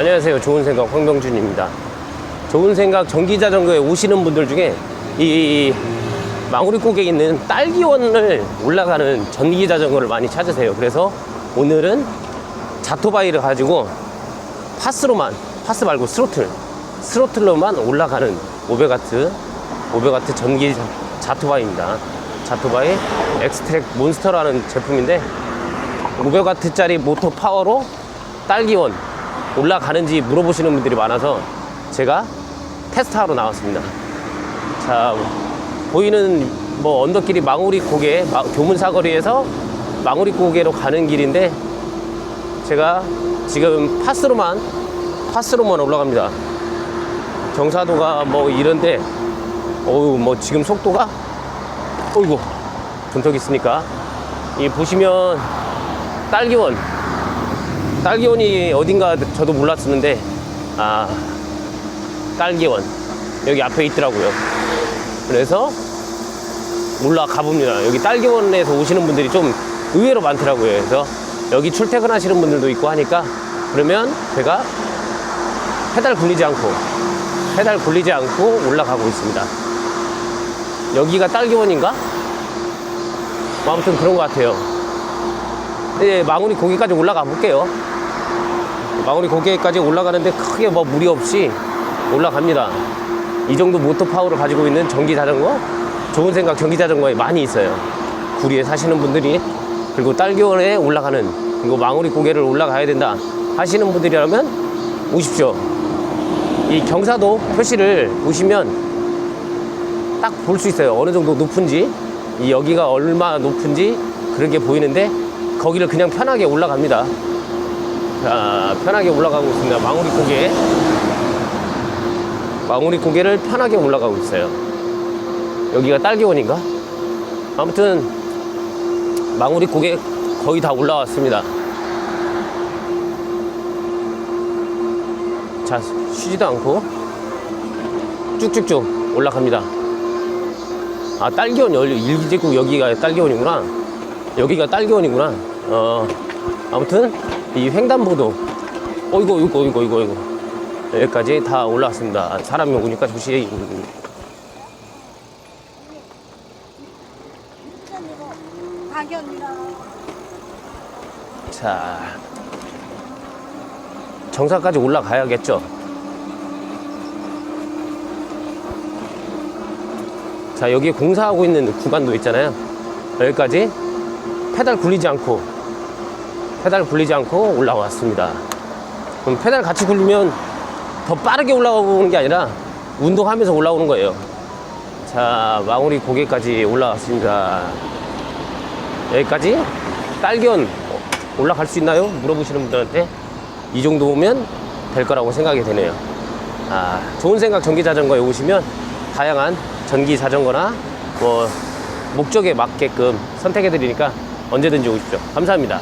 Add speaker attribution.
Speaker 1: 안녕하세요. 좋은 생각 황병준입니다. 좋은 생각 전기 자전거에 오시는 분들 중에 이 꼭에 있는 딸기원을 올라가는 전기 자전거를 많이 찾으세요. 그래서 오늘은 자토바이를 가지고 파스로만 파스 말고 스로틀 스로틀로만 올라가는 500와트 500와트 전기 자- 자토바이입니다. 자토바이 엑스트랙 몬스터라는 제품인데 500와트짜리 모터 파워로 딸기원 올라가는지 물어보시는 분들이 많아서 제가 테스트하러 나왔습니다. 자, 보이는 뭐 언덕길이 망우리 고개, 마- 교문 사거리에서 망우리 고개로 가는 길인데 제가 지금 파스로만 파스로만 올라갑니다. 경사도가 뭐 이런데 어우 뭐 지금 속도가 어이구 분턱 있으니까 이 보시면 딸기원 딸기원이 어딘가 저도 몰랐었는데 아 딸기원 여기 앞에 있더라고요. 그래서 올라가 봅니다. 여기 딸기원에서 오시는 분들이 좀 의외로 많더라고요. 그래서 여기 출퇴근하시는 분들도 있고 하니까 그러면 제가 페달 굴리지 않고 페달 굴리지 않고 올라가고 있습니다. 여기가 딸기원인가? 뭐 아무튼 그런 것 같아요 네, 망우리 고기까지 올라가 볼게요. 망우리 고기까지 올라가는데 크게 뭐 무리 없이 올라갑니다. 이 정도 모터 파워를 가지고 있는 전기 자전거, 좋은 생각 전기 자전거에 많이 있어요. 구리에 사시는 분들이 그리고 딸기원에 올라가는 그리고 망우리 고개를 올라가야 된다 하시는 분들이라면 오십시오. 이 경사도 표시를 보시면 딱 볼 수 있어요. 어느 정도 높은지, 이 여기가 얼마 높은지 그런 게 보이는데 거기를 그냥 편하게 올라갑니다. 자, 편하게 올라가고 있습니다. 망우리 고개. 망우리 고개를 편하게 올라가고 있어요. 여기가 딸기원인가? 아무튼 망우리 고개 거의 다 올라왔습니다. 자, 쉬지도 않고 쭉쭉쭉 올라갑니다. 아, 딸기원. 일기제국 여기가 딸기원이구나. 여기가 딸기원이구나. 어, 아무튼 이 횡단보도. 어이구, 어이구, 어이구, 어이구, 어이구. 여기까지 다 올라왔습니다. 사람이 오니까.
Speaker 2: 가격이랑
Speaker 1: 자, 정상까지 올라가야겠죠. 자, 여기 공사하고 있는 구간도 있잖아요. 여기까지 페달 굴리지 않고, 페달 굴리지 않고 올라왔습니다. 그럼 페달 같이 굴리면 더 빠르게 올라오는 게 아니라 운동하면서 올라오는 거예요. 자, 망우리 고개까지 올라왔습니다. 여기까지 딸기원 올라갈 수 있나요? 물어보시는 분들한테 이 정도 오면 될 거라고 생각이 되네요. 아, 좋은 생각 전기 자전거에 오시면 다양한 전기 자전거나 뭐 목적에 맞게끔 선택해 드리니까 언제든지 오십시오. 감사합니다.